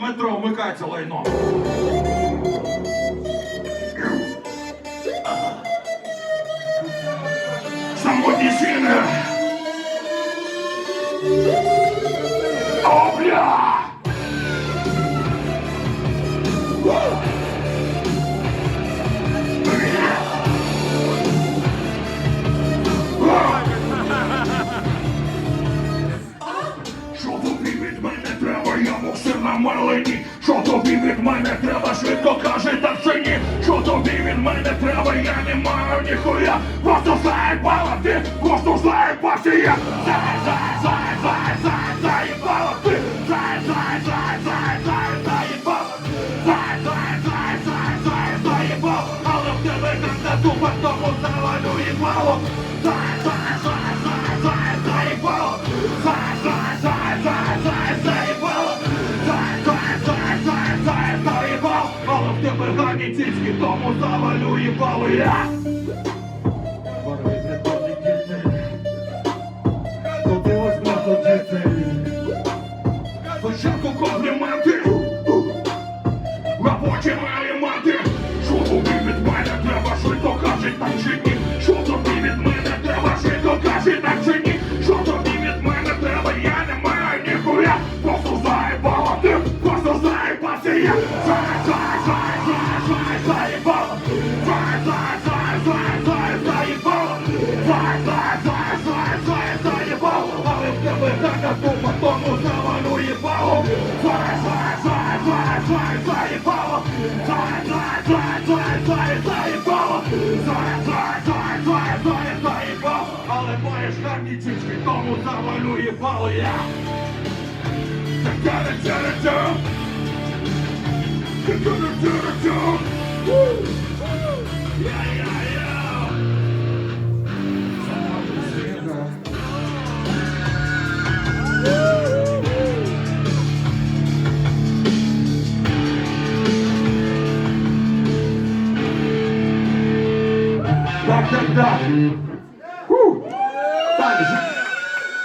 Метро вмикається лайно. Самотні сіни! О, бля! Що тобі від мене Боксер на малині Що тобі від мене треба, швидко каже так чи ні Що тобі від мене треба, я не маю ніхуя Просто заїбала ти, просто заїбався я Зай, зай, зай, зай, зай, заїбала ти Зай, зай, зай, зай, зай, заїбала Зай, зай, зай, зай, зай, заїбала Але в тебе не тупо, тому завалю їбало Зай, зай, зай, зай, гарні цицьки, тому завалю їбало я Спочатку компліменти Робочі елементи Що тобі від мене треба, швидко кажуть так чи ні? Що тобі від мене треба, швидко кажуть так чи ні? Що тобі від мене треба, я не маю ніхуя Просто заїбала ти, просто заїбався я Зай, зай, заїбало Зай, зай, зай, зай, зай, заїбало Зай, зай, зай, зай, зай, заїбало Але маєш гарні цічки, тому завалю їбало я Та-та-та-та-та. Та-та-та-та-та. Так, так, так.